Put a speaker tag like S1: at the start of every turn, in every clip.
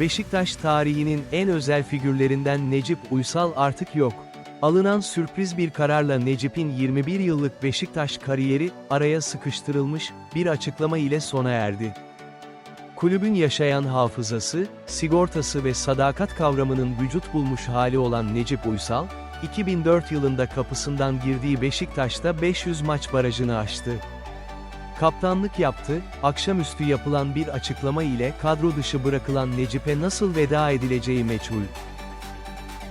S1: Beşiktaş tarihinin en özel figürlerinden Necip Uysal artık yok. Alınan sürpriz bir kararla Necip'in 21 yıllık Beşiktaş kariyeri, araya sıkıştırılmış, bir açıklama ile sona erdi. Kulübün yaşayan hafızası, sigortası ve sadakat kavramının vücut bulmuş hali olan Necip Uysal, 2004 yılında kapısından girdiği Beşiktaş'ta 500 maç barajını aştı. Kaptanlık yaptı, akşamüstü yapılan bir açıklama ile kadro dışı bırakılan Necip'e nasıl veda edileceği meçhul.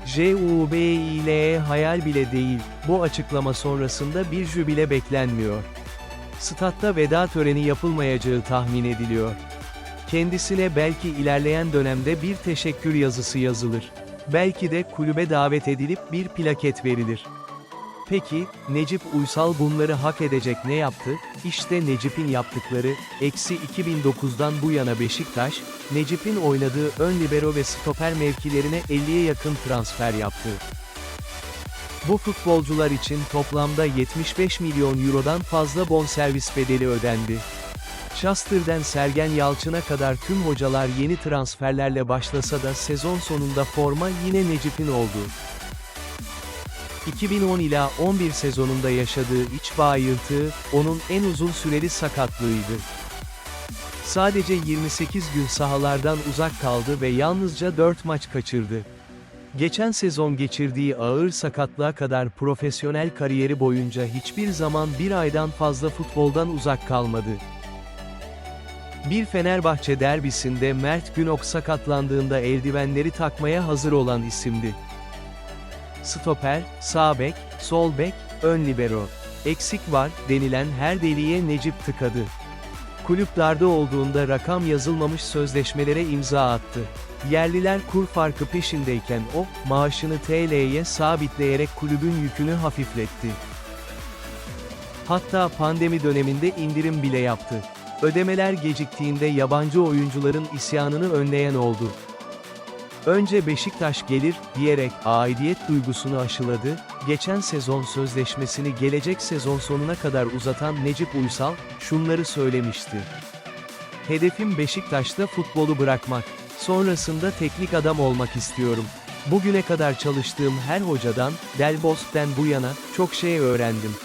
S1: JUBİL hayal bile değil, bu açıklama sonrasında bir jübile beklenmiyor. Statta veda töreni yapılmayacağı tahmin ediliyor. Kendisine belki ilerleyen dönemde bir teşekkür yazısı yazılır. Belki de kulübe davet edilip bir plaket verilir. Peki, Necip Uysal bunları hak edecek ne yaptı? İşte Necip'in yaptıkları, eksi 2009'dan bu yana Beşiktaş, Necip'in oynadığı ön libero ve stoper mevkilerine 50'ye yakın transfer yaptı. Bu futbolcular için toplamda 75 milyon eurodan fazla bonservis bedeli ödendi. Schuster'den Sergen Yalçın'a kadar tüm hocalar yeni transferlerle başlasa da sezon sonunda forma yine Necip'in oldu. 2010 ila 11 sezonunda yaşadığı iç bağ onun en uzun süreli sakatlığıydı. Sadece 28 gün sahalardan uzak kaldı ve yalnızca 4 maç kaçırdı. Geçen sezon geçirdiği ağır sakatlığa kadar profesyonel kariyeri boyunca hiçbir zaman bir aydan fazla futboldan uzak kalmadı. Bir Fenerbahçe derbisinde Mert Günok sakatlandığında eldivenleri takmaya hazır olan isimdi. Stoper, sağ bek, sol bek, ön libero. Eksik var denilen her deliğe Necip tıkadı. Kulüp darda olduğunda rakam yazılmamış sözleşmelere imza attı. Yerliler kur farkı peşindeyken o, maaşını TL'ye sabitleyerek kulübün yükünü hafifletti. Hatta pandemi döneminde indirim bile yaptı. Ödemeler geciktiğinde yabancı oyuncuların isyanını önleyen oldu. Önce Beşiktaş gelir, diyerek aidiyet duygusunu aşıladı, geçen sezon sözleşmesini gelecek sezon sonuna kadar uzatan Necip Uysal, şunları söylemişti. Hedefim Beşiktaş'ta futbolu bırakmak. Sonrasında teknik adam olmak istiyorum. Bugüne kadar çalıştığım her hocadan, Del Bosque'den bu yana, çok şey öğrendim.